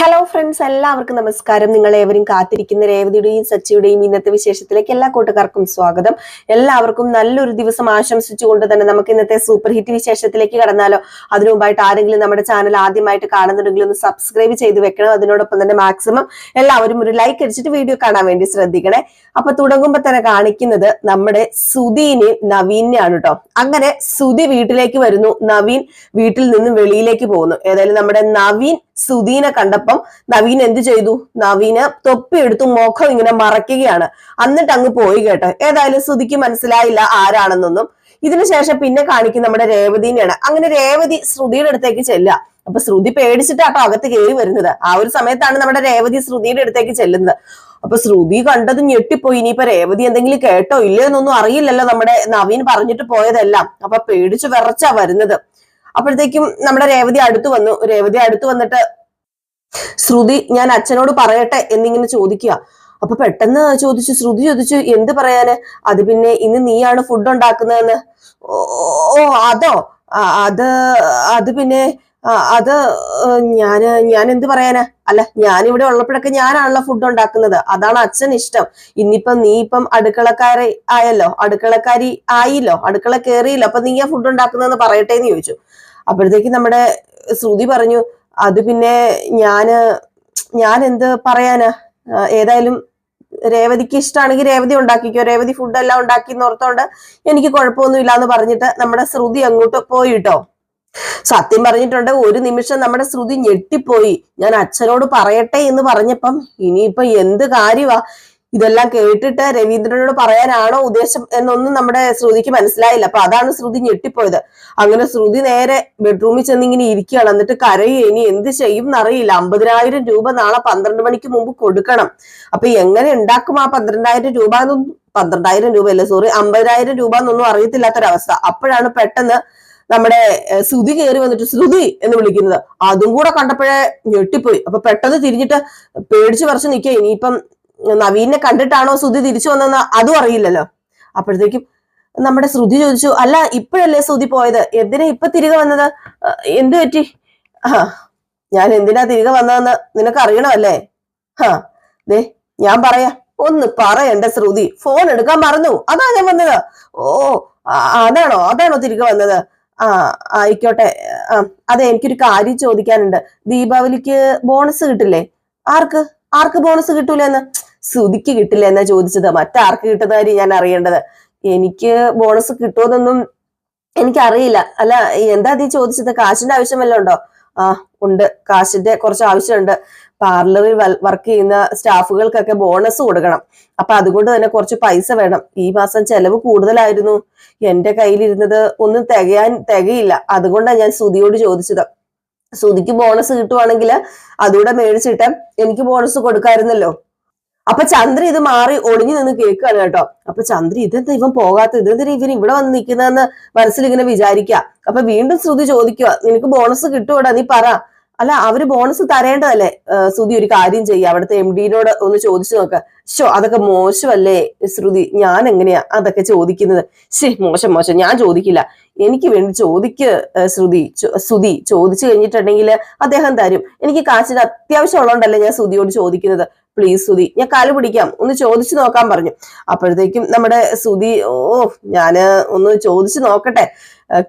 Hello friends എല്ലാവർക്കും നമസ്കാരം. നിങ്ങൾ ഏവരും കാത്തിരിക്കുന്ന രേവതിയുടെയും സച്ചിയുടെയും ഇന്നത്തെ വിശേഷത്തിലേക്ക് എല്ലാ കൂട്ടുകാർക്കും സ്വാഗതം. എല്ലാവർക്കും നല്ലൊരു ദിവസം ആശംസിച്ചുകൊണ്ട് തന്നെ നമുക്ക് ഇന്നത്തെ സൂപ്പർ ഹിറ്റ് വിശേഷത്തിലേക്ക് കടന്നാലോ. അതിനു മുമ്പായിട്ട് ആരെങ്കിലും നമ്മുടെ ചാനൽ ആദ്യമായിട്ട് കാണുന്നുണ്ടെങ്കിൽ ഒന്ന് സബ്സ്ക്രൈബ് ചെയ്ത് വെക്കണം. അതിനോടൊപ്പം തന്നെ മാക്സിമം എല്ലാവരും ഒരു ലൈക്ക് അടിച്ചിട്ട് വീഡിയോ കാണാൻ വേണ്ടി ശ്രദ്ധിക്കണേ. അപ്പൊ തുടങ്ങുമ്പോ തന്നെ കാണിക്കുന്നത് നമ്മുടെ സുധീനെയും നവീനെയാണ് കേട്ടോ അങ്ങനെ സുധി വീട്ടിലേക്ക് വരുന്നു. നവീൻ വീട്ടിൽ നിന്നും വെളിയിലേക്ക് പോകുന്നു. ഏതായാലും നമ്മുടെ നവീൻ സുധീനെ കണ്ടപ്പം നവീൻ എന്ത് ചെയ്തു? നവീന് തൊപ്പിയെടുത്തു മുഖം ഇങ്ങനെ മറയ്ക്കുകയാണ്. എന്നിട്ട് അങ്ങ് പോയി കേട്ടോ. ഏതായാലും ശ്രുതിക്ക് മനസ്സിലായില്ല ആരാണെന്നൊന്നും. ഇതിനുശേഷം പിന്നെ കാണിക്കും നമ്മുടെ രേവതിനെയാണ്. അങ്ങനെ രേവതി ശ്രുതിയുടെ അടുത്തേക്ക് ചെല്ലുക. അപ്പൊ ശ്രുതി പേടിച്ചിട്ടാട്ടോ അകത്ത് കയറി വരുന്നത്. ആ ഒരു സമയത്താണ് നമ്മുടെ രേവതി ശ്രുതിയുടെ അടുത്തേക്ക് ചെല്ലുന്നത്. അപ്പൊ ശ്രുതി കണ്ടത് ഞെട്ടിപ്പോയി. ഇനിയിപ്പൊ രേവതി എന്തെങ്കിലും കേട്ടോ ഇല്ലയോ എന്നൊന്നും അറിയില്ലല്ലോ നമ്മുടെ നവീൻ പറഞ്ഞിട്ട് പോയതെല്ലാം. അപ്പൊ പേടിച്ചു വിറച്ചാ വരുന്നത്. അപ്പോഴത്തേക്കും നമ്മുടെ രേവതി അടുത്ത് വന്നു. രേവതി അടുത്ത് വന്നിട്ട് ശ്രുതി ഞാൻ അച്ഛനോട് പറയട്ടെ എന്നിങ്ങനെ ചോദിക്കുക. അപ്പൊ പെട്ടെന്ന് ചോദിച്ചു ശ്രുതി ചോദിച്ചു എന്ത് പറയാന്? അത് പിന്നെ ഇന്ന് നീയാണ് ഫുഡ് ഉണ്ടാക്കുന്നതെന്ന്? ഓ അതോ? അത് അത് പിന്നെ അത് ഞാൻ ഞാൻ എന്ത് പറയാനാ? അല്ല ഞാൻ ഇവിടെ ഉള്ളപ്പോഴൊക്കെ ഞാനാണല്ലോ ഫുഡ് ഉണ്ടാക്കുന്നത്. അതാണ് അച്ഛൻ ഇഷ്ടം. ഇന്നിപ്പം നീ ഇപ്പം അടുക്കളക്കാരി ആയല്ലോ. അടുക്കളക്കാരി ആയില്ലോ. അടുക്കള കയറിയില്ലോ അപ്പൊ നീയാ ഫുഡ് ഉണ്ടാക്കുന്നതെന്ന് പറയട്ടെ എന്ന് ചോദിച്ചു. അപ്പോഴത്തേക്ക് നമ്മുടെ ശ്രുതി പറഞ്ഞു അത് പിന്നെ ഞാൻ ഞാൻ എന്ത് പറയാനാ ഏതായാലും രേവതിക്ക് ഇഷ്ടമാണെങ്കിൽ രേവതി ഉണ്ടാക്കിക്കോ. രേവതി ഫുഡ് എല്ലാം ഉണ്ടാക്കി ഓർത്തോണ്ട് എനിക്ക് കുഴപ്പമൊന്നുമില്ല എന്ന് പറഞ്ഞിട്ട് നമ്മുടെ ശ്രുതി അങ്ങോട്ട് പോയി പോയിട്ടോ. സത്യം പറഞ്ഞിട്ടുണ്ട് ഒരു നിമിഷം നമ്മുടെ ശ്രുതി ഞെട്ടിപ്പോയി. ഞാൻ അച്ഛനോട് പറയട്ടെ എന്ന് പറഞ്ഞപ്പം ഇനിയിപ്പൊ എന്ത് കാര്യമാ ഇതെല്ലാം കേട്ടിട്ട് രവീന്ദ്രനോട് പറയാനാണോ ഉദ്ദേശം എന്നൊന്നും നമ്മുടെ ശ്രുതിക്ക് മനസ്സിലായില്ല. അപ്പൊ അതാണ് ശ്രുതി ഞെട്ടിപ്പോയത്. അങ്ങനെ ശ്രുതി നേരെ ബെഡ്റൂമിൽ ചെന്ന് ഇങ്ങനെ ഇരിക്കുകയാണ്. എന്നിട്ട് കരയും ഇനി എന്ത് ചെയ്യും എന്നറിയില്ല. അമ്പതിനായിരം രൂപ നാളെ പന്ത്രണ്ട് മണിക്ക് മുമ്പ് കൊടുക്കണം. അപ്പൊ എങ്ങനെ ഉണ്ടാക്കും ആ പന്ത്രണ്ടായിരം രൂപ? എന്നൊന്നും പന്ത്രണ്ടായിരം രൂപ അല്ലേ സോറി അമ്പതിനായിരം രൂപ എന്നൊന്നും അറിയത്തില്ലാത്തൊരവസ്ഥ. അപ്പോഴാണ് പെട്ടെന്ന് നമ്മുടെ ശ്രുതി കയറി വന്നിട്ട് ശ്രുതി എന്ന് വിളിക്കുന്നത്. അതും കൂടെ കണ്ടപ്പോഴേ ഞെട്ടിപ്പോയി. അപ്പൊ പെട്ടെന്ന് തിരിഞ്ഞിട്ട് പേടിച്ചു വർഷം നിൽക്കുക. ഇനിയിപ്പം നവീനെ കണ്ടിട്ടാണോ ശ്രുതി തിരിച്ചു വന്നതെന്ന് അതും അറിയില്ലല്ലോ. അപ്പോഴത്തേക്കും നമ്മുടെ ശ്രുതി ചോദിച്ചു അല്ല ഇപ്പോഴല്ലേ ശ്രുതി പോയത്? എന്തിനാ ഇപ്പൊ തിരികെ വന്നത്? എന്തു പറ്റി? ഞാൻ എന്തിനാ തിരികെ വന്നതെന്ന് നിനക്ക് അറിയണമല്ലേ? ഹാ ദേ ഞാൻ പറയാ ഒന്ന് പറയണ്ട ശ്രുതി. ഫോൺ എടുക്കാൻ മറന്നു. അതാ ഞാൻ വന്നത്. ഓ അതാണോ അതാണോ തിരികെ വന്നത്? ആ ആയിക്കോട്ടെ. അതെ എനിക്കൊരു കാര്യം ചോദിക്കാനുണ്ട്. ദീപാവലിക്ക് ബോണസ് കിട്ടില്ലേ? ആർക്ക്? ആർക്ക് ബോണസ് കിട്ടൂലെന്ന്? ശ്രുതിക്ക് കിട്ടില്ല എന്നാ ചോദിച്ചത്. മറ്റാർക്ക് കിട്ടുന്ന കാര്യം ഞാൻ അറിയേണ്ടത്. എനിക്ക് ബോണസ് കിട്ടുമെന്നൊന്നും എനിക്കറിയില്ല. അല്ല എന്താ നീ ചോദിച്ചത്? കാശിന്റെ ആവശ്യം വല്ലതും ഉണ്ടോ? ആ ഉണ്ട്. കാശിന്റെ കുറച്ച് ആവശ്യമുണ്ട്. പാർലറിൽ വർക്ക് ചെയ്യുന്ന സ്റ്റാഫുകൾക്കൊക്കെ ബോണസ് കൊടുക്കണം. അപ്പൊ അതുകൊണ്ട് തന്നെ കുറച്ച് പൈസ വേണം. ഈ മാസം ചെലവ് കൂടുതലായിരുന്നു. എന്റെ കയ്യിലിരുന്നത് ഒന്നും തികയാൻ തികയില്ല. അതുകൊണ്ടാണ് ഞാൻ സുതിയോട് ചോദിച്ചത്. സുതിക്ക് ബോണസ് കിട്ടുവാണെങ്കിൽ അതുകൂടെ മേടിച്ചിട്ട് എനിക്ക് ബോണസ് കൊടുക്കായിരുന്നല്ലോ. അപ്പൊ ചന്ദ്ര ഇത് മാറി ഒളിഞ്ഞു നിന്ന് കേൾക്കുകയാണ് കേട്ടോ. അപ്പൊ ചന്ദ്ര ഇതെന്താ ഇവൻ പോകാത്ത ഇതെന്താ ഇവൻ ഇവിടെ വന്ന് നിൽക്കുന്നതെന്ന് മനസ്സിൽ ഇങ്ങനെ വിചാരിക്കുക. അപ്പൊ വീണ്ടും ശ്രുതി ചോദിക്കുക നിനക്ക് ബോണസ് കിട്ടുവാടാ? നീ പറ. അല്ല അവർ ബോണസ് തരേണ്ടതല്ലേ? ശ്രുതി ഒരു കാര്യം ചെയ്യുക. അവിടുത്തെ എം ഡിനോട് ഒന്ന് ചോദിച്ചു നോക്ക. ഷോ അതൊക്കെ മോശമല്ലേ ശ്രുതി? ഞാൻ എങ്ങനെയാ അതൊക്കെ ചോദിക്കുന്നത്? ശരി മോശം മോശം. ഞാൻ ചോദിക്കില്ല. എനിക്ക് വേണ്ടി ചോദിക്ക് ശ്രുതി. ശ്രുതി ചോദിച്ചു കഴിഞ്ഞിട്ടുണ്ടെങ്കിൽ അദ്ദേഹം തരും. എനിക്ക് കാശിന് അത്യാവശ്യം ഉള്ളതുകൊണ്ടല്ലേ ഞാൻ ശ്രുതിയോട് ചോദിക്കുന്നത്. പ്ലീസ് സുധി ഞാൻ കാൽ പിടിക്കാം. ഒന്ന് ചോദിച്ചു നോക്കാൻ പറഞ്ഞു. അപ്പോഴത്തേക്കും നമ്മുടെ സുധി ഓ ഞാൻ ഒന്ന് ചോദിച്ചു നോക്കട്ടെ.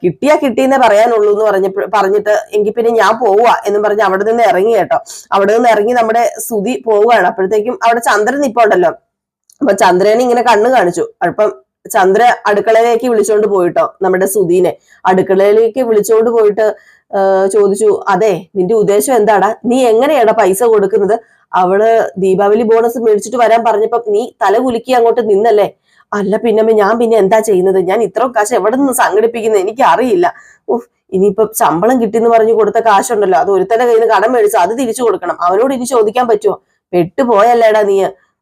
കിട്ടിയാ കിട്ടിയെന്നേ പറയാനുള്ളൂ എന്ന് പറഞ്ഞ പറഞ്ഞിട്ട് എങ്കിൽ പിന്നെ ഞാൻ പോവുക എന്ന് പറഞ്ഞ് അവിടെ നിന്ന് ഇറങ്ങി കേട്ടോ. അവിടെ നിന്ന് ഇറങ്ങി നമ്മുടെ സുധി പോവുകയാണ്. അപ്പോഴത്തേക്കും അവിടെ ചന്ദ്രൻ നിപ്പുണ്ടല്ലോ അപ്പൊ ചന്ദ്രനെ ഇങ്ങനെ കണ്ണ് കാണിച്ചു. അപ്പം ചന്ദ്ര അടുക്കളയിലേക്ക് വിളിച്ചോണ്ട് പോയിട്ടോ നമ്മുടെ സുധീനെ അടുക്കളയിലേക്ക് വിളിച്ചോണ്ട് പോയിട്ട് ചോദിച്ചു അതെ നിന്റെ ഉദ്ദേശം എന്താടാ? നീ എങ്ങനെയാടാ പൈസ കൊടുക്കുന്നത്? അവൾ ദീപാവലി ബോണസ് മേടിച്ചിട്ട് വരാൻ പറഞ്ഞപ്പോ നീ തല കുലുക്കി അങ്ങോട്ട് നിന്നല്ലേ? അല്ല പിന്നെ ഞാൻ പിന്നെ എന്താ ചെയ്യുന്നത്? ഞാൻ ഇത്ര കാശ് എവിടെ നിന്ന് സംഘടിപ്പിക്കുന്നത് എനിക്ക് അറിയില്ല ഉഫ് ഇനിയിപ്പൊ ശമ്പളം കിട്ടിയെന്ന് പറഞ്ഞു കൊടുത്ത കാശുണ്ടല്ലോ അത് ഒരുത്തന്റെ കയ്യിൽ നിന്ന് കടം മേടിച്ചു അത് തിരിച്ചു കൊടുക്കണം. അവനോട് ഇനി ചോദിക്കാൻ പറ്റുമോ പെട്ടുപോയല്ലേടാ നീ.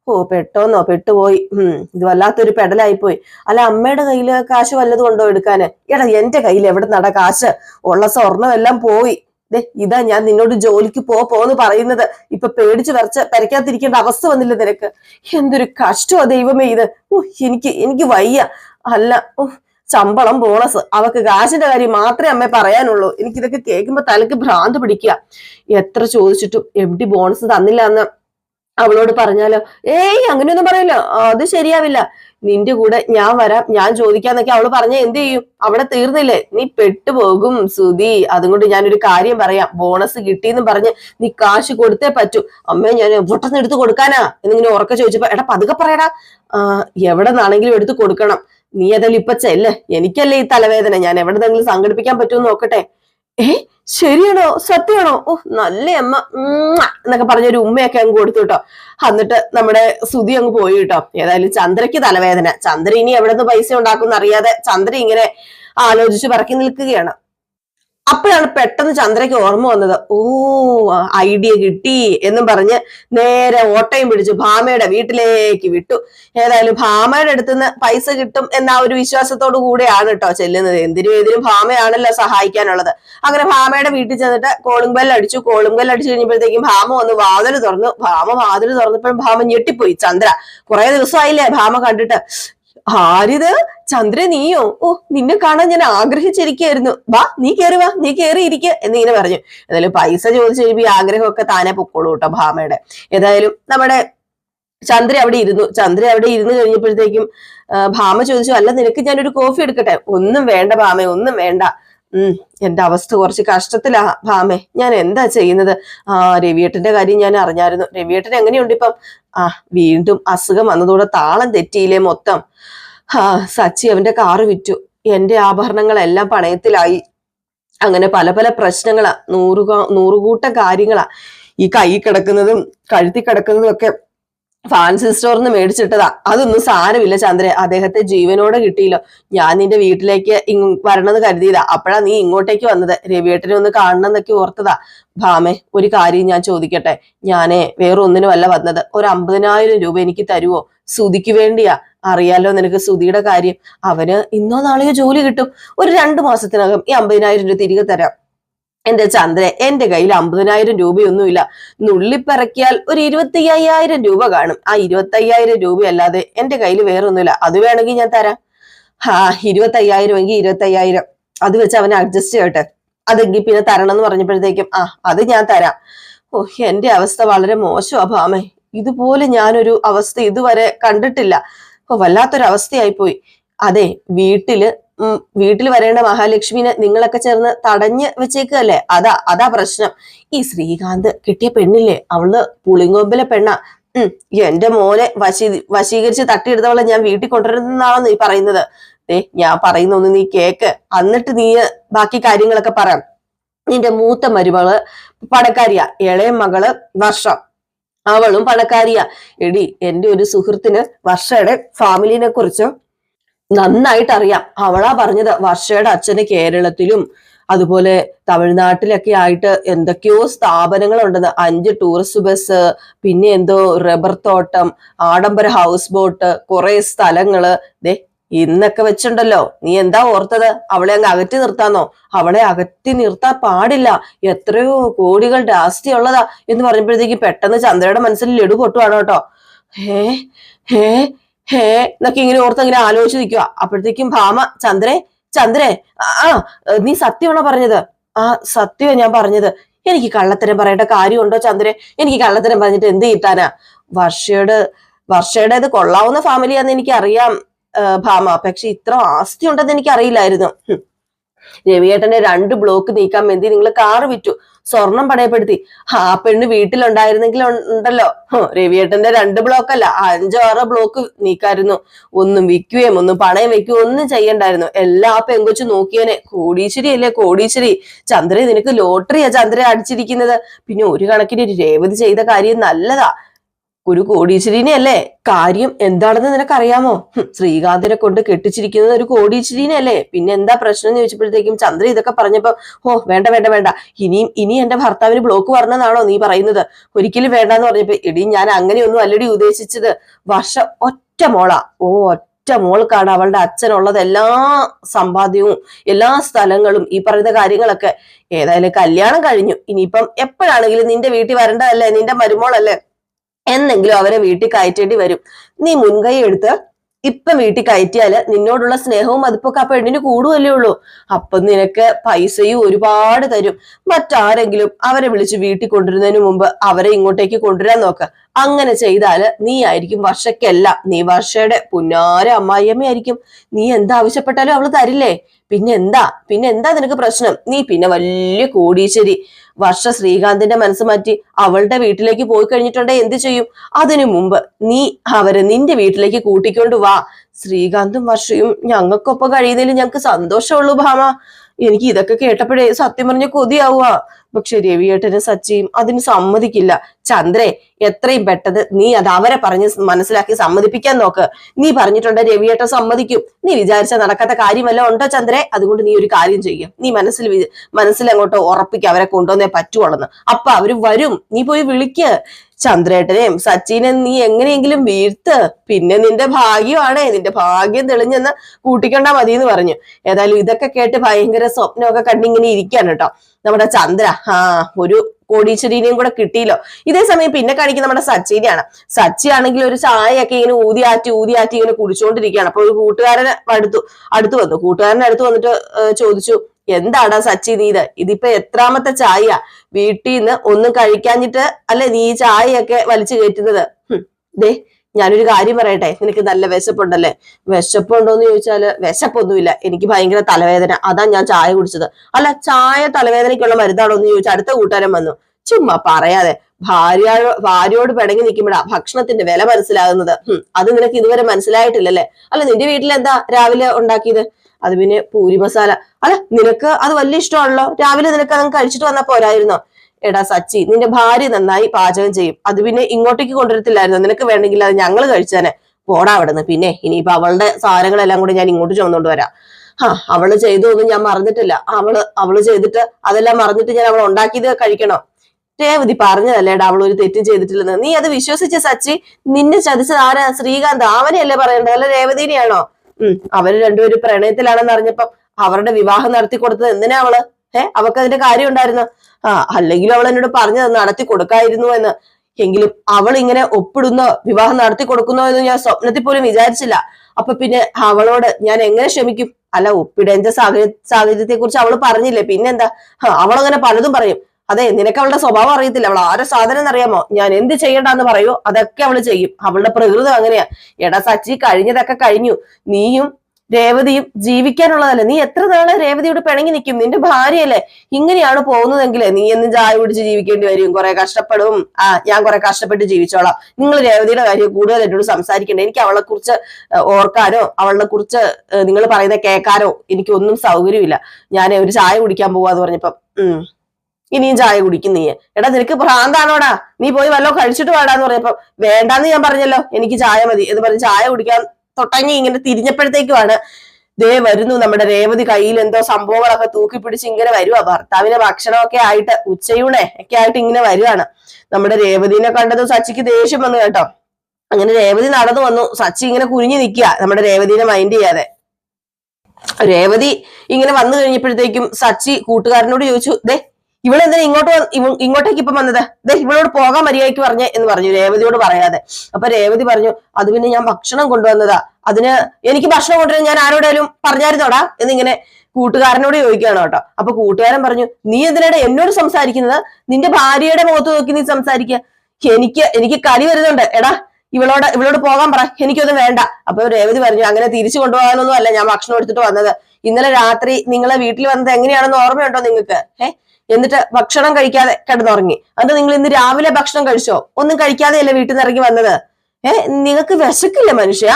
ഓ പെട്ടോന്നോ? പെട്ടുപോയി. ഉം ഇത് വല്ലാത്തൊരു പെടലായിപ്പോയി. അല്ല അമ്മയുടെ കയ്യിൽ കാശ് വല്ലതും കൊണ്ടോ എടുക്കാന്? എടാ എന്റെ കയ്യിൽ എവിടെ നടാ കാശ്? ഉള്ള സ്വർണം എല്ലാം പോയി. ദേ ഇതാ ഞാൻ നിന്നോട് ജോലിക്ക് പോ പോന്ന് പറയുന്നത്. ഇപ്പൊ പേടിച്ച് വരച്ച് പെരക്കാത്തിരിക്കേണ്ട അവസ്ഥ വന്നില്ല നിനക്ക്. എന്തൊരു കഷ്ടോ ദൈവമേ ഇത്. ഓ എനിക്ക് എനിക്ക് വയ്യ. അല്ല ഓ ശമ്പളം ബോണസ് അവക്ക് കാശിന്റെ കാര്യം മാത്രമേ അമ്മ പറയാനുള്ളൂ. എനിക്കിതൊക്കെ കേൾക്കുമ്പോ തലക്ക് ഭ്രാന്ത് പിടിക്കുക എത്ര ചോദിച്ചിട്ടും എം ബോണസ് തന്നില്ല എന്ന് അവളോട് പറഞ്ഞാലോ ഏയ് അങ്ങനെയൊന്നും പറയില്ല അത് ശരിയാവില്ല. നിന്റെ കൂടെ ഞാൻ വരാം ഞാൻ ചോദിക്കാന്നൊക്കെ അവൾ പറഞ്ഞ എന്ത് ചെയ്യും? അവിടെ തീർന്നില്ലേ? നീ പെട്ടുപോകും സുധി. അതുകൊണ്ട് ഞാനൊരു കാര്യം പറയാം. ബോണസ് കിട്ടിയെന്ന് പറഞ്ഞ് നീ കാശ് കൊടുത്തേ പറ്റൂ. അമ്മേ ഞാൻ എവിടെന്ന് എടുത്ത് കൊടുക്കാനാ? എന്നിങ്ങനെ ഉറക്കെ ചോദിച്ചപ്പോ എടാ പതുക്കെ പറയടാ. എവിടെ നിന്നാണെങ്കിലും എടുത്ത് കൊടുക്കണം. നീ ഏതായാലും ഇപ്പൊ ചെല്ല് എനിക്കല്ലേ ഈ തലവേദന. ഞാൻ എവിടെ നിന്നെങ്കിലും സംഘടിപ്പിക്കാൻ പറ്റുമെന്ന് നോക്കട്ടെ. ഏ ശരിയാണോ? സത്യമാണോ? ഓ നല്ല അമ്മ. എന്നൊക്കെ പറഞ്ഞൊരു ഉമ്മയൊക്കെ അങ്ങ് കൊടുത്തു കേട്ടോ എന്നിട്ട് നമ്മുടെ സുതി അങ്ങ് പോയി കേട്ടോ ഏതായാലും ചന്ദ്രയ്ക്ക് തലവേദന. ചന്ദ്ര ഇനി എവിടെ നിന്ന് പൈസ ഉണ്ടാക്കും അറിയാതെ ചന്ദ്ര ഇങ്ങനെ ആലോചിച്ച് പറക്കി നിൽക്കുകയാണ്. അപ്പോഴാണ് പെട്ടെന്ന് ചന്ദ്രയ്ക്ക് ഓർമ്മ വന്നത്. ഓ ഐഡിയ കിട്ടി എന്നും പറഞ്ഞ് നേരെ ഓട്ടയും പിടിച്ചു ഭാമയുടെ വീട്ടിലേക്ക് വിട്ടു. ഏതായാലും ഭാമയുടെ അടുത്തുനിന്ന് പൈസ കിട്ടും എന്ന ഒരു വിശ്വാസത്തോടു കൂടെയാണ് കേട്ടോ ചെല്ലുന്നത്. എന്തിനും ഏതിനും ഭാമയാണല്ലോ സഹായിക്കാനുള്ളത്. അങ്ങനെ ഭാമയുടെ വീട്ടിൽ ചെന്നിട്ട് കോളിംഗ് ബെൽ അടിച്ചു. കോളിംഗ് അടിച്ചു കഴിഞ്ഞപ്പോഴത്തേക്കും ഭാമ വന്ന് വാതിൽ തുറന്നു. ഭാമ വാതിൽ തുറന്നപ്പോഴും ഭാമ ഞെട്ടിപ്പോയി. ചന്ദ്ര കുറെ ദിവസമായില്ലേ ഭാമ കണ്ടിട്ട്? ആരിത്? ചന്ദ്ര നീയോ? ഓ നിന്നെ കാണാൻ ഞാൻ ആഗ്രഹിച്ചിരിക്കുകയായിരുന്നു. വാ നീ കേറി വാ നീ കേറി ഇരിക്ക എന്നിങ്ങനെ പറഞ്ഞു. എന്തായാലും പൈസ ചോദിച്ചു കഴിയുമ്പോ ഈ ആഗ്രഹമൊക്കെ താനെ പൊക്കോളൂ കേട്ടോ ഭാമയുടെ. ഏതായാലും നമ്മുടെ ചന്ദ്ര അവിടെ ഇരുന്നു. ചന്ദ്ര അവിടെ ഇരുന്ന് കഴിഞ്ഞപ്പോഴത്തേക്കും ഭാമ ചോദിച്ചു അല്ല നിനക്ക് ഞാനൊരു കോഫി എടുക്കട്ടെ? ഒന്നും വേണ്ട ഭാമ ഒന്നും വേണ്ട. ഉം എന്റെ അവസ്ഥ കുറച്ച് കഷ്ടത്തിലാ ഭാമേ. ഞാൻ എന്താ ചെയ്യുന്നത്? ആ രവിയേട്ടന്റെ കാര്യം ഞാൻ അറിഞ്ഞായിരുന്നു. രവിയേട്ടൻ എങ്ങനെയുണ്ട് ഇപ്പം? ആ വീണ്ടും അസുഖം വന്നതോടെ താളം തെറ്റിയില്ലേ മൊത്തം. ആ സച്ചി അവന്റെ കാറ് വിറ്റു. എന്റെ ആഭരണങ്ങളെല്ലാം പണയത്തിലായി. അങ്ങനെ പല പല പ്രശ്നങ്ങളാ. നൂറു നൂറുകൂട്ടം കാര്യങ്ങളാ. ഈ കൈ കിടക്കുന്നതും കഴുത്തി കിടക്കുന്നതും ഒക്കെ ഫാൻസി സ്റ്റോറിൽ നിന്ന് മേടിച്ചിട്ടതാ. അതൊന്നും സാരമില്ല ചന്ദ്രൻ അദ്ദേഹത്തെ ജീവനോടെ കിട്ടിയില്ലോ. ഞാൻ നിന്റെ വീട്ടിലേക്ക് വരണമെന്ന് കരുതിയതാ. അപ്പോഴാ നീ ഇങ്ങോട്ടേക്ക് വന്നത്. രവിയേട്ടനെ ഒന്ന് കാണണം എന്നൊക്കെ ഓർത്തതാ. ഭാമേ ഒരു കാര്യം ഞാൻ ചോദിക്കട്ടെ? ഞാനേ വേറെ ഒന്നിനുമല്ല വന്നത്. ഒരു അമ്പതിനായിരം രൂപ എനിക്ക് തരുവോ? സുതിക്ക് വേണ്ടിയാ. അറിയാലോ നിനക്ക് സുതിയുടെ കാര്യം. അവന് ഇന്നോ നാളെയോ ജോലി കിട്ടും. ഒരു രണ്ടു മാസത്തിനകം ഈ അമ്പതിനായിരം രൂപ തിരികെ തരാം. എന്റെ ചന്ദ്ര എന്റെ കയ്യിൽ അമ്പതിനായിരം രൂപയൊന്നുമില്ല. നുള്ളിപ്പിറക്കിയാൽ ഒരു ഇരുപത്തി അയ്യായിരം രൂപ കാണും. ആ ഇരുപത്തി അയ്യായിരം രൂപയല്ലാതെ എന്റെ കയ്യിൽ വേറെ ഒന്നുമില്ല അത് വേണമെങ്കിൽ ഞാൻ തരാം. ആ ഇരുപത്തി അയ്യായിരം എങ്കിൽ ഇരുപത്തി അയ്യായിരം അത് വെച്ച് അവനെ അഡ്ജസ്റ്റ് ചെയ്യട്ടെ. അതെങ്കിൽ പിന്നെ തരണം എന്ന് പറഞ്ഞപ്പോഴത്തേക്കും ആ അത് ഞാൻ തരാം. ഓ എന്റെ അവസ്ഥ വളരെ മോശമാ ഭാമേ. ഇതുപോലെ ഞാനൊരു അവസ്ഥ ഇതുവരെ കണ്ടിട്ടില്ല. ഓ വല്ലാത്തൊരു അവസ്ഥയായി പോയി അതെ വീട്ടിൽ വീട്ടിൽ വരേണ്ട മഹാലക്ഷ്മിനെ നിങ്ങളൊക്കെ ചേർന്ന് തടഞ്ഞ് വെച്ചേക്കല്ലേ അതാ അതാ പ്രശ്നം. ഈ ശ്രീകാന്ത് കിട്ടിയ പെണ്ണില്ലേ? അവൾ പുളിങ്കൊമ്പിലെ പെണ്ണ. എന്റെ മോനെ വശീ വശീകരിച്ച് തട്ടിയെടുത്തവളെ ഞാൻ വീട്ടിൽ കൊണ്ടുവരുന്നതാണോ നീ പറയുന്നത്. ഏ ഞാൻ പറയുന്ന ഒന്ന് നീ കേക്ക്. എന്നിട്ട് നീ ബാക്കി കാര്യങ്ങളൊക്കെ പറയാം നിന്റെ മൂത്ത മരുമകൾ പണക്കാരിയാ. ഇളയ മകൾ വർഷം. അവളും പണക്കാരിയാ. എടി എന്റെ ഒരു സുഹൃത്തിന് വർഷയുടെ ഫാമിലിനെ കുറിച്ച് നന്നായിട്ട് അറിയാം അവളാ പറഞ്ഞത്. വർഷയുടെ അച്ഛന് കേരളത്തിലും അതുപോലെ തമിഴ്നാട്ടിലൊക്കെ ആയിട്ട് എന്തൊക്കെയോ സ്ഥാപനങ്ങളുണ്ടെന്ന്. അഞ്ച് ടൂറിസ്റ്റ് ബസ് പിന്നെ എന്തോ റബ്ബർ തോട്ടം ആഡംബര ഹൗസ് ബോട്ട് കുറെ സ്ഥലങ്ങൾ. ദേ ഇന്നൊക്കെ വെച്ചിണ്ടല്ലോ നീ എന്താ ഓർത്തത്? അവളെ അങ്ങ് അകറ്റി നിർത്താന്നോ? അവളെ അകറ്റി നിർത്താൻ പാടില്ല. എത്രയോ കോടികളുടെ ആസ്തി ഉള്ളതാ എന്ന് പറഞ്ഞപ്പോഴത്തേക്ക് പെട്ടെന്ന് ചന്ദ്രയുടെ മനസ്സിൽ ലഡു പൊട്ടുവാണ് കേട്ടോ. ഹേ ഹേ ഹേ എന്നൊക്കെ ഇങ്ങനെ ഓർത്ത് അങ്ങനെ ആലോചിച്ച് നിൽക്കുക അപ്പോഴത്തേക്കും ഭാമ ചന്ദ്രേ ചന്ദ്രേ ആ നീ സത്യമാണോ പറഞ്ഞത്? ആ സത്യമാ ഞാൻ പറഞ്ഞത്. എനിക്ക് കള്ളത്തരം പറയേണ്ട കാര്യമുണ്ടോ ചന്ദ്രേ എനിക്ക് കള്ളത്തരം പറഞ്ഞിട്ട് എന്ത് കിട്ടാനാ? വർഷയുടെ വർഷയുടെ ഇത് കൊള്ളാവുന്ന ഫാമിലിയാന്ന് എനിക്ക് അറിയാം ഭാമ. പക്ഷെ ഇത്ര ആസ്തി ഉണ്ടെന്ന് എനിക്ക് രവിയേട്ടന്റെ രണ്ട് ബ്ലോക്ക് നീക്കാൻ വേണ്ടി നിങ്ങൾ കാറ് വിറ്റു. സ്വർണം പണയപ്പെടുത്തി. ആ പെണ്ണ് വീട്ടിലുണ്ടായിരുന്നെങ്കിൽ ഉണ്ടല്ലോ. രവിയേട്ടന്റെ രണ്ട് ബ്ലോക്ക് അല്ല അഞ്ചോ ആറോ ബ്ലോക്ക് നീക്കായിരുന്നു. ഒന്നും വിൽക്കുകയും ഒന്നും പണയം വെക്കുകയും ഒന്നും ചെയ്യണ്ടായിരുന്നു. എല്ലാ പെങ്കൊച്ചു നോക്കിയനെ കോടീശ്വരി അല്ലേ കോടീശ്വരി ചന്ദ്ര നിനക്ക് ലോട്ടറിയാ ചന്ദ്ര അടിച്ചിരിക്കുന്നത്. പിന്നെ ഒരു കണക്കിന് രേവതി ചെയ്ത കാര്യം നല്ലതാ. ഒരു കോടീശ്വരീനെ അല്ലേ കാര്യം എന്താണെന്ന് നിനക്കറിയാമോ? ശ്രീകാന്തിനെ കൊണ്ട് കെട്ടിച്ചിരിക്കുന്നത് ഒരു കോടീശ്വരീനെ അല്ലേ പിന്നെ എന്താ പ്രശ്നം എന്ന് ചോദിച്ചപ്പോഴത്തേക്കും ചന്ദ്ര ഇതൊക്കെ പറഞ്ഞപ്പോ ഓ വേണ്ട വേണ്ട വേണ്ട. ഇനിയും ഇനി എന്റെ ഭർത്താവിന് ബ്ലോക്ക് വരണമെന്നാണോ നീ പറയുന്നത്? ഒരിക്കലും വേണ്ട എന്ന് പറഞ്ഞപ്പോ എടി ഞാൻ അങ്ങനെയൊന്നും അല്ലടി ഉദ്ദേശിച്ചത്. വർഷ ഒറ്റ മോളാ. ഓ ഒറ്റ മോൾക്കാണ് അവളുടെ അച്ഛനുള്ളത് എല്ലാ സമ്പാദ്യവും എല്ലാ സ്ഥലങ്ങളും ഈ പറയുന്ന കാര്യങ്ങളൊക്കെ. ഏതായാലും കല്യാണം കഴിഞ്ഞു. ഇനിയിപ്പം എപ്പോഴാണെങ്കിലും നിന്റെ വീട്ടിൽ വരേണ്ടതല്ലേ? നിന്റെ മരുമോളല്ലേ? എന്നെങ്കിലും അവരെ വീട്ടിൽ കയറ്റേണ്ടി വരും. നീ മുൻകൈ എടുത്ത് ഇപ്പൊ വീട്ടിൽ കയറ്റിയാൽ നിന്നോടുള്ള സ്നേഹവും അതിപ്പൊക്കെ ആ പെണ്ണിന് കൂടുവല്ലേ ഉള്ളൂ. അപ്പൊ നിനക്ക് പൈസയും ഒരുപാട് തരും. മറ്റാരെങ്കിലും അവരെ വിളിച്ച് വീട്ടിൽ കൊണ്ടുവരുന്നതിന് മുമ്പ് അവരെ ഇങ്ങോട്ടേക്ക് കൊണ്ടുവരാൻ നോക്ക്. അങ്ങനെ ചെയ്താൽ നീ ആയിരിക്കും വർഷക്കല്ല നീ വർഷയുടെ പുന്നാര അമ്മായിയമ്മയായിരിക്കും നീ എന്താ ആവശ്യപ്പെട്ടാലും അവൾ തരില്ലേ? പിന്നെ എന്താ? പിന്നെ എന്താ നിനക്ക് പ്രശ്നം? നീ പിന്നെ വലിയ കോടീശ്വരി. വർഷ ശ്രീകാന്തിന്റെ മനസ്സ് മാറ്റി അവളുടെ വീട്ടിലേക്ക് പോയി കഴിഞ്ഞിട്ടുണ്ടെ എന്ത് ചെയ്യും? അതിനു മുമ്പ് നീ അവരെ നിന്റെ വീട്ടിലേക്ക് കൂട്ടിക്കൊണ്ട് വാ. ശ്രീകാന്തും വർഷയും ഞങ്ങൾക്കൊപ്പം കഴിയുന്നതിൽ ഞങ്ങൾക്ക് സന്തോഷമുള്ളൂ ഭാമ. എനിക്ക് ഇതൊക്കെ കേട്ടപ്പോഴേ സത്യം പറഞ്ഞ കൊതിയാവുക. പക്ഷെ രവിയേട്ടന് സച്ചിയും അതിന് സമ്മതിക്കില്ല. ചന്ദ്രെ എത്രയും പെട്ടത് നീ അത് അവരെ പറഞ്ഞ് മനസ്സിലാക്കി സമ്മതിപ്പിക്കാൻ നോക്ക്. നീ പറഞ്ഞിട്ടുണ്ട് രവിയേട്ടൻ സമ്മതിക്കും. നീ വിചാരിച്ച നടക്കാത്ത കാര്യമല്ല ഉണ്ടോ ചന്ദ്രെ? അതുകൊണ്ട് നീ ഒരു കാര്യം ചെയ്യും. നീ മനസ്സിൽ മനസ്സിലങ്ങോട്ട് ഉറപ്പിക്കുക അവരെ കൊണ്ടുവന്നേ പറ്റുവുള്ളെന്ന് അപ്പൊ അവർ വരും. നീ പോയി വിളിക്ക്. ചന്ദ്രേട്ടനെയും സച്ചിനെ നീ എങ്ങനെയെങ്കിലും വീഴ്ത്ത്. പിന്നെ നിന്റെ ഭാഗ്യമാണേ. നിന്റെ ഭാഗ്യം തെളിഞ്ഞെന്ന് കൂട്ടിക്കണ്ടാ മതി എന്ന് പറഞ്ഞു. ഏതായാലും ഇതൊക്കെ കേട്ട് ഭയങ്കര സ്വപ്നമൊക്കെ കണ്ടിങ്ങനെ ഇരിക്കാണ് കേട്ടോ. നമ്മുടെ ചന്ദ്ര. ആ ഒരു കോടീശ്വരീനെയും കൂടെ കിട്ടിയില്ലോ. ഇതേ സമയം പിന്നെ കാണിക്കുന്ന നമ്മുടെ സച്ചിനെയാണ്. സച്ചി ആണെങ്കിൽ ഒരു ചായയൊക്കെ ഇങ്ങനെ ഊതിയാറ്റി ഊതിയാറ്റി ഇങ്ങനെ കുടിച്ചുകൊണ്ടിരിക്കുകയാണ് അപ്പൊ ഒരു കൂട്ടുകാരനെ അടുത്തു അടുത്ത് വന്നു. കൂട്ടുകാരൻ അടുത്ത് വന്നിട്ട് ചോദിച്ചു എന്താടാ സച്ചി നീ ഇത്? ഇതിപ്പോ എത്രാമത്തെ ചായ? വീട്ടിൽ നിന്ന് ഒന്നും കഴിക്കാഞ്ഞിട്ട് അല്ലെ നീ ഈ ചായയൊക്കെ വലിച്ചു കയറ്റുന്നത്? ദേ ഞാനൊരു കാര്യം പറയട്ടെ. നിനക്ക് നല്ല വിശപ്പുണ്ടല്ലേ? വിശപ്പുണ്ടോന്ന് ചോദിച്ചാൽ വിശപ്പൊന്നുമില്ല. എനിക്ക് ഭയങ്കര തലവേദന. അതാ ഞാൻ ചായ കുടിച്ചത്. അല്ല ചായ തലവേദനയ്ക്കുള്ള മരുന്നാണോന്ന് ചോദിച്ചാൽ അടുത്ത കൂട്ടുകാരൻ വന്നു. ചുമ്മാ പറയാതെ. ഭാര്യ ഭാര്യയോട് പിണങ്ങി നിൽക്കുമ്പോഴാ ഭക്ഷണത്തിന്റെ വില മനസ്സിലാകുന്നത്. അത് നിനക്ക് ഇതുവരെ മനസ്സിലായിട്ടില്ലല്ലേ? അല്ല നിന്റെ വീട്ടിൽ എന്താ രാവിലെ ഉണ്ടാക്കിയത്? അത് പിന്നെ പൂരി മസാല. അല്ല നിനക്ക് അത് വലിയ ഇഷ്ടമാണല്ലോ രാവിലെ നിനക്ക് അതങ്ങ് കഴിച്ചിട്ട് വന്നാ പോരായിരുന്നോ? എടാ സച്ചി നിന്റെ ഭാര്യ നന്നായി പാചകം ചെയ്യും. അത് പിന്നെ ഇങ്ങോട്ടേക്ക് കൊണ്ടുവരത്തില്ലായിരുന്നു? നിനക്ക് വേണമെങ്കിൽ അത് ഞങ്ങൾ കഴിച്ചാനെ പോടാ അവിടെ നിന്ന് പിന്നെ ഇനിയിപ്പോ അവളുടെ സാധനങ്ങളെല്ലാം കൂടി ഞാൻ ഇങ്ങോട്ട് ചുമന്നുകൊണ്ട് വരാം. ആ അവൾ ചെയ്തൊന്നും ഞാൻ മറന്നിട്ടില്ല. അവൾ അവൾ ചെയ്തിട്ട് അതെല്ലാം മറന്നിട്ട് ഞാൻ അവൾ ഉണ്ടാക്കിയത് കഴിക്കണോ? രേവതി പറഞ്ഞതല്ലേടാ അവൾ ഒരു തെറ്റും ചെയ്തിട്ടില്ലെന്ന്. നീ അത് വിശ്വസിച്ച സച്ചി? നിന്നെ ചതിച്ചത് ആരാ? ശ്രീകാന്ത്. അവനെയല്ലേ പറയണ്ടത്? അല്ല രേവതിനെയാണോ? ഉം. അവർ രണ്ടുപേരും പ്രണയത്തിലാണെന്ന് അറിഞ്ഞപ്പം അവരുടെ വിവാഹം നടത്തി കൊടുത്തത് എന്തിനാ അവൾ? ഏ അവക്ക് അതിന്റെ കാര്യം ഉണ്ടായിരുന്നു? ആ അല്ലെങ്കിലും അവൾ എന്നോട് പറഞ്ഞത് നടത്തി കൊടുക്കായിരുന്നു എന്ന്. എങ്കിലും അവൾ ഇങ്ങനെ ഒപ്പിടുന്നോ വിവാഹം നടത്തി കൊടുക്കുന്നോ എന്ന് ഞാൻ സ്വപ്നത്തിൽ പോലും വിചാരിച്ചില്ല. അപ്പൊ പിന്നെ അവളോട് ഞാൻ എങ്ങനെ ക്ഷമിക്കും? അല്ല ഒപ്പിടേണ്ട സാഹചര്യ സാഹചര്യത്തെ കുറിച്ച് അവൾ പറഞ്ഞില്ലേ? പിന്നെന്താ? അവളങ്ങനെ പലതും പറയും. അതെ നിനക്ക് അവളുടെ സ്വഭാവം അറിയത്തില്ല. അവൾ ആരെ സാധനം എന്നറിയാമോ? ഞാൻ എന്ത് ചെയ്യണ്ടെന്ന് പറയൂ അതൊക്കെ അവൾ ചെയ്യും. അവളുടെ പ്രകൃതം അങ്ങനെയാ. എടാ സച്ചി കഴിഞ്ഞതൊക്കെ കഴിഞ്ഞു. നീയും രേവതിയും ജീവിക്കാനുള്ളതല്ലേ? നീ എത്ര നാളെ രേവതിയോട് പിണങ്ങി നിൽക്കും നിന്റെ ഭാര്യയല്ലേ? ഇങ്ങനെയാണ് പോകുന്നതെങ്കിൽ നീ എന്ന് ചായ കുടിച്ച് ജീവിക്കേണ്ടി വരും. കുറെ കഷ്ടപ്പെടും. ആ ഞാൻ കുറെ കഷ്ടപ്പെട്ട് ജീവിച്ചോളാം. നിങ്ങൾ രേവതിയുടെ കാര്യം കൂടുതൽ എന്നോട് സംസാരിക്കണ്ട. എനിക്ക് അവളെ കുറിച്ച് ഓർക്കാനോ അവളെ കുറിച്ച് നിങ്ങൾ പറയുന്ന കേൾക്കാനോ എനിക്കൊന്നും സൗകര്യമില്ല. ഞാൻ ഒരു ചായ കുടിക്കാൻ പോവാന്ന് പറഞ്ഞപ്പം ഉം. ഇനിയും ചായ കുടിക്കും നീ. എടാ നിനക്ക് ഭ്രാന്താണോടാ? നീ പോയി വല്ലോ കഴിച്ചിട്ട് വേണ്ടാന്ന് പറഞ്ഞപ്പോ വേണ്ടാന്ന് ഞാൻ പറഞ്ഞല്ലോ എനിക്ക് ചായ മതി. എന്ന് പറഞ്ഞ് ചായ കുടിക്കാൻ തൊട്ടങ്ങി ഇങ്ങനെ തിരിഞ്ഞപ്പോഴത്തേക്കുമാണ് ദേ വരുന്നു നമ്മുടെ രേവതി കയ്യിൽ എന്തോ സംഭവങ്ങളൊക്കെ തൂക്കി പിടിച്ച് ഇങ്ങനെ വരുവാ. ഭർത്താവിന് ഭക്ഷണമൊക്കെ ആയിട്ട് ഉച്ചയൂണെ ഒക്കെ ആയിട്ട് ഇങ്ങനെ വരുവാണ്. നമ്മുടെ രേവതിനെ കണ്ടത് സച്ചിക്ക് ദേഷ്യം വന്നു കേട്ടോ. അങ്ങനെ രേവതി നടന്നു വന്നു. സച്ചി ഇങ്ങനെ കുനിഞ്ഞു നിൽക്കുക നമ്മുടെ രേവതിനെ മൈൻഡ് ചെയ്യാതെ. രേവതി ഇങ്ങനെ വന്നു കഴിഞ്ഞപ്പോഴത്തേക്കും സച്ചി കൂട്ടുകാരനോട് ചോദിച്ചു ദേ ഇവളെന്തിനാ ഇങ്ങോട്ട് ഇങ്ങോട്ടേക്ക് ഇപ്പൊ വന്നത്? ദേ ഇവളോട് പോകാൻ മര്യാദയ്ക്ക് പറഞ്ഞ എന്ന് പറഞ്ഞു രേവതിയോട് പറയാതെ. അപ്പൊ രേവതി പറഞ്ഞു അത് പിന്നെ ഞാൻ ഭക്ഷണം കൊണ്ടുവന്നതാ. അതിന് എനിക്ക് ഭക്ഷണം കൊണ്ടുവരാൻ ഞാൻ ആരോടേലും പറഞ്ഞായിരുന്നോടാ? എന്നിങ്ങനെ കൂട്ടുകാരനോട് ചോദിക്കുകയാണ് കേട്ടോ. അപ്പൊ കൂട്ടുകാരൻ പറഞ്ഞു നീ എന്തിനാണ് എന്നോട് സംസാരിക്കുന്നത്? നിന്റെ ഭാര്യയുടെ മുഖത്ത് നോക്കി നീ സംസാരിക്കുക എനിക്ക് എനിക്ക് കലി വരുന്നുണ്ട്. എടാ ഇവളോട് ഇവളോട് പോകാൻ പറ. എനിക്കൊന്നും വേണ്ട. അപ്പൊ രേവതി പറഞ്ഞു അങ്ങനെ തിരിച്ചു കൊണ്ടുപോകാനൊന്നും അല്ല ഞാൻ ഭക്ഷണം എടുത്തിട്ട് വന്നത്. ഇന്നലെ രാത്രി നിങ്ങളെ വീട്ടിൽ വന്നത് എങ്ങനെയാണെന്ന് ഓർമ്മയുണ്ടോ നിങ്ങൾക്ക്? ഏഹ് എന്നിട്ട് ഭക്ഷണം കഴിക്കാതെ കിടന്നുറങ്ങി. അത് നിങ്ങൾ ഇന്ന് രാവിലെ ഭക്ഷണം കഴിച്ചോ? ഒന്നും കഴിക്കാതെയല്ലേ വീട്ടിൽ നിന്ന് ഇറങ്ങി വന്നത്? ഏ നിങ്ങൾക്ക് വിശക്കില്ല മനുഷ്യ?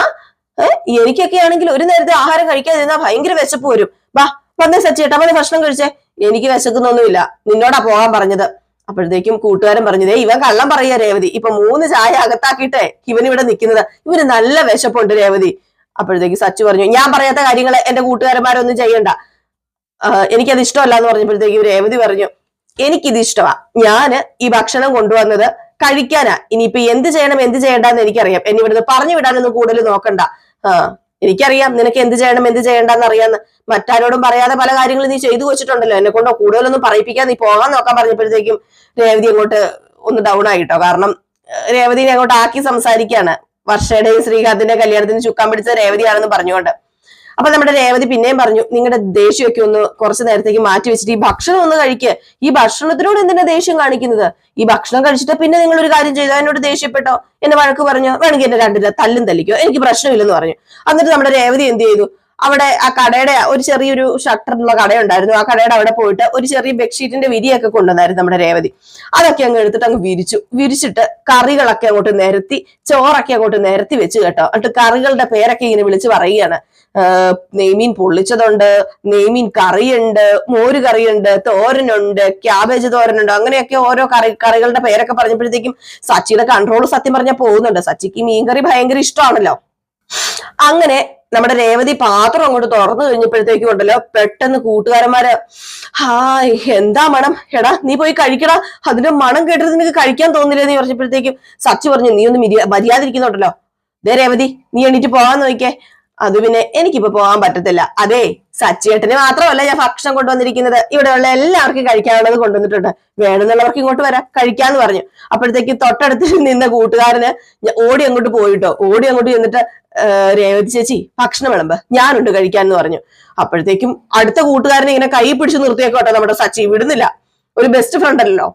ഏഹ് എനിക്കൊക്കെ ആണെങ്കിൽ ഒരു നേരത്തെ ആഹാരം കഴിക്കാതിരുന്നാൽ ഭയങ്കര വിശപ്പ് വരും. വാ വന്നേ സച്ചേട്ടാ വന്നേ ഭക്ഷണം കഴിച്ചേ. എനിക്ക് വിശക്കുന്നൊന്നുമില്ല. നിന്നോടാ പോകാൻ പറഞ്ഞത്. അപ്പോഴത്തേക്കും കൂട്ടുകാരൻ പറഞ്ഞതേ ഇവൻ കള്ളം പറയുക രേവതി. ഇപ്പൊ മൂന്ന് ചായ അകത്താക്കിയിട്ടേ ഇവൻ ഇവിടെ നിൽക്കുന്നത്. ഇവന് നല്ല വിശപ്പുണ്ട് രേവതി. അപ്പോഴത്തേക്ക് സച്ചു പറഞ്ഞു ഞാൻ പറയാത്ത കാര്യങ്ങൾ എന്റെ കൂട്ടുകാരന്മാരൊന്നും ചെയ്യണ്ട. എനിക്കത് ഇഷ്ടമല്ല എന്ന് പറഞ്ഞപ്പോഴത്തേക്ക് രേവതി പറഞ്ഞു എനിക്കിത് ഇഷ്ടമാ ഞാൻ ഈ ഭക്ഷണം കൊണ്ടുവന്നത് കഴിക്കാനാ. ഇനിയിപ്പൊ എന്ത് ചെയ്യണം എന്ത് ചെയ്യണ്ടെന്ന് എനിക്കറിയാം. എന്നെ ഇവിടുന്ന് പറഞ്ഞു വിടാനൊന്നും കൂടുതൽ നോക്കണ്ട. എനിക്കറിയാം നിനക്ക് എന്ത് ചെയ്യണം എന്ത് ചെയ്യണ്ടെന്ന് അറിയാന്ന്. മറ്റാരോടും പറയാതെ പല കാര്യങ്ങളും നീ ചെയ്തു വെച്ചിട്ടുണ്ടല്ലോ. എന്നെ കൊണ്ട് കൂടുതലൊന്നും പറയിപ്പിക്കാൻ നീ പോകാൻ നോക്കാൻ പറഞ്ഞപ്പോഴത്തേക്കും രേവതി അങ്ങോട്ട് ഒന്ന് ഡൗൺ ആയിട്ടോ. കാരണം രേവതിനെ അങ്ങോട്ട് ആക്കി സംസാരിക്കാണ്. വർഷയുടെയും ശ്രീകാന്തിന്റെ കല്യാണത്തിന് ചുക്കാൻ പിടിച്ച രേവതിയാണെന്ന് പറഞ്ഞുകൊണ്ട്. അപ്പൊ നമ്മുടെ രേവതി പിന്നെയും പറഞ്ഞു നിങ്ങളുടെ ദേഷ്യമൊക്കെ ഒന്ന് കുറച്ച് നേരത്തേക്ക് മാറ്റി വെച്ചിട്ട് ഈ ഭക്ഷണം ഒന്ന് കഴിക്കുക ഈ ഭക്ഷണത്തിനോട് എന്തിനാ ദേഷ്യം കാണിക്കുന്നത്? ഈ ഭക്ഷണം കഴിച്ചിട്ട് പിന്നെ നിങ്ങൾ ഒരു കാര്യം ചെയ്തോ? എന്നോട് ദേഷ്യപ്പെട്ടോ? എന്നെ വഴക്ക് പറഞ്ഞോ? വേണമെങ്കിൽ എന്നെ രണ്ടില്ല തല്ലും തല്ലിക്കോ? എനിക്ക് പ്രശ്നമില്ലെന്ന് പറഞ്ഞു. എന്നിട്ട് നമ്മുടെ രേവതി എന്ത് ചെയ്തു? അവിടെ ആ കടയുടെ ഒരു ചെറിയൊരു ഷട്ടറുള്ള കടയുണ്ടായിരുന്നു. ആ കടയുടെ അവിടെ പോയിട്ട് ഒരു ചെറിയ ബെഡ്ഷീറ്റിന്റെ വിരിയൊക്കെ കൊണ്ടുവന്നായിരുന്നു നമ്മുടെ രേവതി. അതൊക്കെ അങ്ങ് എടുത്തിട്ട് അങ്ങ് വിരിച്ചു. വിരിച്ചിട്ട് കറികളൊക്കെ അങ്ങോട്ട് നിരത്തി ചോറൊക്കെ അങ്ങോട്ട് നിരത്തി വെച്ച് കേട്ടോ. എന്നിട്ട് കറികളുടെ പേരൊക്കെ ഇങ്ങനെ വിളിച്ച് പറയുകയാണ്. നെയ്മീൻ പൊള്ളിച്ചതുണ്ട് നെയ്മീൻ കറിയുണ്ട് മോര് കറിയുണ്ട് തോരനുണ്ട് ക്യാബേജ് തോരനുണ്ട്. അങ്ങനെയൊക്കെ ഓരോ കറി കറികളുടെ പേരൊക്കെ പറഞ്ഞപ്പോഴത്തേക്കും സച്ചിയുടെ കൺട്രോൾ സത്യം പറഞ്ഞാൽ പോകുന്നുണ്ട്. സച്ചിക്ക് മീൻകറി ഭയങ്കര ഇഷ്ടമാണല്ലോ. അങ്ങനെ നമ്മുടെ രേവതി പാത്രം അങ്ങോട്ട് തുറന്നു കഴിഞ്ഞപ്പോഴത്തേക്കും ഉണ്ടല്ലോ പെട്ടെന്ന് കൂട്ടുകാരന്മാര് ഹായ് എന്താ മണം? എടാ നീ പോയി കഴിക്കടാ. അതിന്റെ മണം കേട്ടിട്ട് നിനക്ക് കഴിക്കാൻ തോന്നില്ലേ? നീ പറഞ്ഞപ്പോഴത്തേക്കും സച്ചി പറഞ്ഞു നീ ഒന്ന് മര്യാദ മര്യാദ ദേ രേവതി നീ എണീറ്റ് പോവാൻ നോക്കിയേ അത് പിന്നെ എനിക്കിപ്പോ പോകാൻ പറ്റത്തില്ല. അതെ സച്ചിയേട്ടന് മാത്രമല്ല ഞാൻ ഭക്ഷണം കൊണ്ടുവന്നിരിക്കുന്നത്. ഇവിടെയുള്ള എല്ലാവർക്കും കഴിക്കാനുള്ളത് കൊണ്ടുവന്നിട്ടുണ്ട്. വേണമെന്നുള്ളവർക്ക് ഇങ്ങോട്ട് വരാം. കഴിക്കാന്ന് പറഞ്ഞു. അപ്പോഴത്തേക്ക് തൊട്ടടുത്ത് നിന്ന കൂട്ടുകാരന് ഓടി അങ്ങോട്ട് പോയിട്ടോ. ഓടി അങ്ങോട്ട് ചെന്നിട്ട് രേവതി ചേച്ചി ഭക്ഷണം വിളമ്പ്. ഞാനുണ്ട് കഴിക്കാൻ എന്ന് പറഞ്ഞു. അപ്പോഴത്തേക്കും അടുത്ത കൂട്ടുകാരനെ ഇങ്ങനെ കൈ പിടിച്ച് നിർത്തിയേക്കോട്ടോ നമ്മുടെ സച്ചി. വിടുന്നില്ല. ഒരു ബെസ്റ്റ് ഫ്രണ്ട് അല്ലല്ലോ.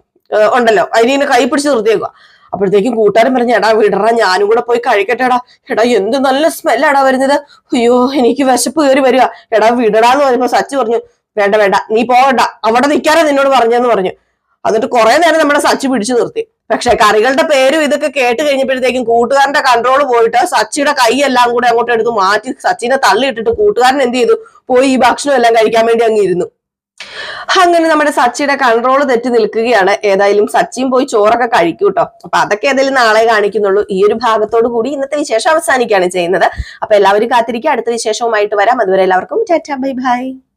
ഉണ്ടല്ലോ. അതിനെ കൈ പിടിച്ച് നിർത്തിയേക്കുക അപ്പോഴത്തേക്കും കൂട്ടുകാരൻ പറഞ്ഞു എടാ വിടറ ഞാനും കൂടെ പോയി കഴിക്കട്ടെടാ. എടാ എന്ത് നല്ല സ്മെല്ലാടാ വരുന്നത്. അയ്യോ എനിക്ക് വിശപ്പ് കയറി വരിക. എടാ വിടടാന്ന് പറഞ്ഞപ്പോ സച്ചി പറഞ്ഞു വേണ്ട വേണ്ട നീ പോകണ്ട. അവിടെ നിൽക്കാനാ നിന്നോട് പറഞ്ഞെന്ന് പറഞ്ഞു. എന്നിട്ട് കുറെ നേരം നമ്മുടെ സച്ചി പിടിച്ചു നിർത്തി. പക്ഷെ കറികളുടെ പേരും ഇതൊക്കെ കേട്ട് കഴിഞ്ഞപ്പോഴത്തേക്കും കൂട്ടുകാരന്റെ കൺട്രോൾ പോയിട്ട് സച്ചിയുടെ കൈ എല്ലാം കൂടെ അങ്ങോട്ട് എടുത്ത് മാറ്റി സച്ചിനെ തള്ളിയിട്ടിട്ട് കൂട്ടുകാരൻ എന്ത് ചെയ്തു? പോയി ഈ ഭക്ഷണം എല്ലാം കഴിക്കാൻ വേണ്ടി അങ്ങ് ഇരുന്നു. അങ്ങനെ നമ്മുടെ സച്ചിയുടെ കൺട്രോൾ തെറ്റി നിൽക്കുകയാണ്. ഏതായാലും സച്ചിയും പോയി ചോറൊക്കെ കഴിക്കും കേട്ടോ. അപ്പൊ അതൊക്കെ ഏതായാലും നാളെ കാണിക്കുന്നുള്ളൂ. ഈ ഒരു ഭാഗത്തോടു കൂടി ഇന്നത്തെ വിശേഷം അവസാനിക്കുകയാണ് ചെയ്യുന്നത്. അപ്പൊ എല്ലാവരും കാത്തിരിക്കുക. അടുത്ത വിശേഷവുമായിട്ട് വരാം. അതുവരെ എല്ലാവർക്കും ടാറ്റ ബൈ ബൈ.